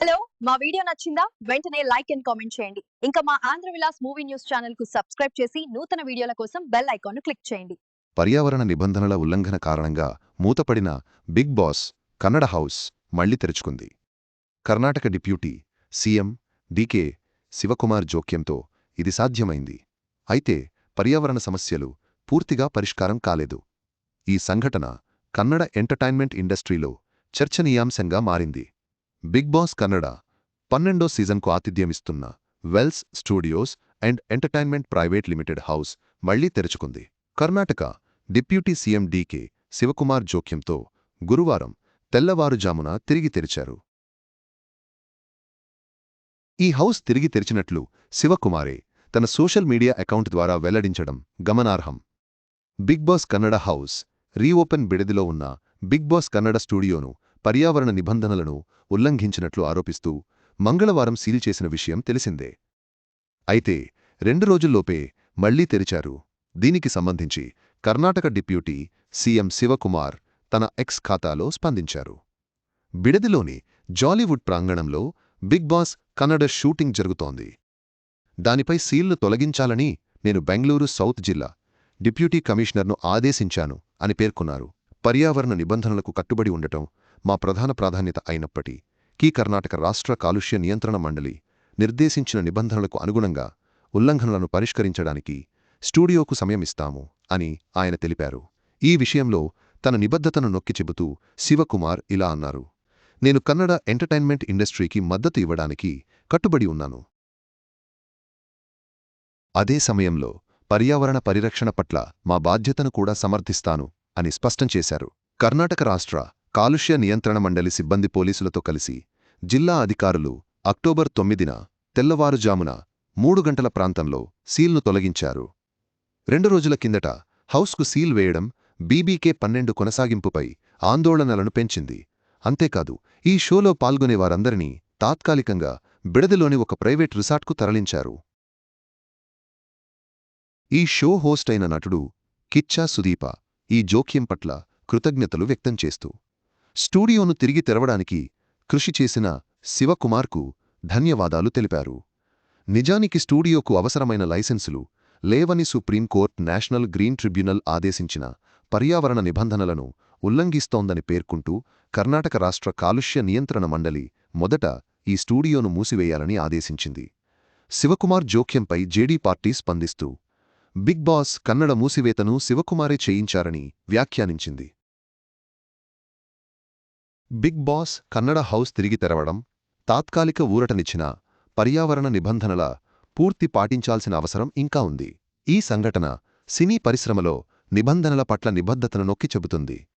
Hello మా video నచ్చిందా? వెంటనే లైక్ అండ్ కామెంట్ చేయండి. ఇంకా మా ఆంధ్ర విలాస్ మూవీ న్యూస్ ఛానల్కు సబ్స్క్రైబ్ చేసి నూతన వీడియోల కోసం బెల్ ఐకాన్ క్లిక్ చేయండి. పర్యావరణ నిబంధనల ఉల్లంఘన కారణంగా మూతపడిన బిగ్ బాస్ కన్నడ హౌస్ మళ్ళీ తెరుచుకుంది. Karnataka deputy CM DK Shivakumar జోక్యంతో ఇది సాధ్యమైంది. అయితే పర్యావరణ సమస్యలు పూర్తిగా పరిష్కారం కాలేదు. ఈ సంఘటన కన్నడ ఎంటర్టైన్మెంట్ ఇండస్ట్రీలో చర్చనీయాంశంగా మారింది. బిగ్ బాస్ కన్నడ పన్నెండో సీజన్కు ఆతిథ్యమిస్తున్న Wells studios and entertainment private limited house మళ్ళీ తెరుచుకుంది. Karnataka deputy CM DK Shivakumar జోక్యంతో గురువారం తెల్లవారుజామున తిరిగి తెరిచారు. ఈ హౌస్ తిరిగి తెరిచినట్లు శివకుమారే తన సోషల్ మీడియా అకౌంట్ ద్వారా వెల్లడించడం గమనార్హం. Big boss Kannada house reopen బిడదిలో ఉన్న బిగ్ బాస్ కన్నడ స్టూడియోను పర్యావరణ నిబంధనలను ఉల్లంఘించినట్లు ఆరోపిస్తూ మంగళవారం సీల్ చేసిన విషయం తెలిసిందే. అయితే రెండు రోజుల్లోపే మళ్ళీ తెరిచారు. దీనికి సంబంధించి కర్ణాటక డిప్యూటీ సీఎం శివకుమార్ తన ఎక్స్ ఖాతాలో స్పందించారు. బిడదిలోని జాలీవుడ్ ప్రాంగణంలో బిగ్ బాస్ కన్నడ షూటింగ్ జరుగుతోంది. దానిపై సీల్ను తొలగించాలని నేను బెంగళూరు సౌత్ జిల్లా డిప్యూటీ కమిషనర్ను ఆదేశించాను అని పేర్కొన్నారు. పర్యావరణ నిబంధనలకు కట్టుబడి ఉండటం మా ప్రధాన ప్రాధాన్యత అయినప్పటికీ కర్ణాటక రాష్ట్ర కాలుష్య నియంత్రణ మండలి నిర్దేశించిన నిబంధనలకు అనుగుణంగా ఉల్లంఘనలను పరిష్కరించడానికి స్టూడియోకు సమయమిస్తాము అని ఆయన తెలిపారు. ఈ విషయంలో తన నిబద్ధతను నొక్కి చెబుతూ శివకుమార్ ఇలా అన్నారు. నేను కన్నడ ఎంటర్టైన్మెంట్ ఇండస్ట్రీకి మద్దతు ఇవ్వడానికి కట్టుబడి ఉన్నాను. అదే సమయంలో పర్యావరణ పరిరక్షణ పట్ల మా బాధ్యతను కూడా సమర్థిస్తాను అని స్పష్టం చేశారు. కర్ణాటక రాష్ట్ర కాలుష్య నియంత్రణ మండలి సిబ్బంది పోలీసులతో కలిసి జిల్లా అధికారులు అక్టోబర్ తొమ్మిదిన తెల్లవారుజామున మూడు గంటల ప్రాంతంలో సీల్ను తొలగించారు. రెండు రోజుల కిందట హౌస్కు సీల్ వేయడం బీబీకే పన్నెండు కొనసాగింపుపై ఆందోళనలను పెంచింది. అంతేకాదు ఈ షోలో పాల్గొనే వారందరినీ తాత్కాలికంగా బిడదిలోని ఒక ప్రైవేట్ రిసార్ట్కు తరలించారు. ఈ షో హోస్ట్ అయిన నటుడు కిచ్చా సుదీప ఈ జోక్యం పట్ల కృతజ్ఞతలు వ్యక్తం చేస్తూ స్టూడియోను తిరిగి తెరవడానికి కృషి చేసిన శివకుమార్కు ధన్యవాదాలు తెలిపారు. నిజానికి స్టూడియోకు అవసరమైన లైసెన్సులు లేవని సుప్రీంకోర్టు నేషనల్ గ్రీన్ ట్రిబ్యునల్ ఆదేశించిన పర్యావరణ నిబంధనలను ఉల్లంఘిస్తోందని పేర్కొంటూ కర్ణాటక రాష్ట్ర కాలుష్య నియంత్రణ మండలి మొదట ఈ స్టూడియోను మూసివేయాలని ఆదేశించింది. శివకుమార్ జోక్యంపై జేడీ పార్టీ స్పందిస్తూ బిగ్ బాస్ కన్నడ మూసివేతను శివకుమారే చేయించారని వ్యాఖ్యానించింది. బిగ్ బాస్ కన్నడ హౌస్ తిరిగి తెరవడం తాత్కాలిక ఊరటనిచ్చిన పర్యావరణ నిబంధనల పూర్తి పాటించాల్సిన అవసరం ఇంకా ఉంది. ఈ సంఘటన సినీ పరిశ్రమలో నిబంధనల పట్ల నిబద్ధతను నొక్కి చెబుతుంది.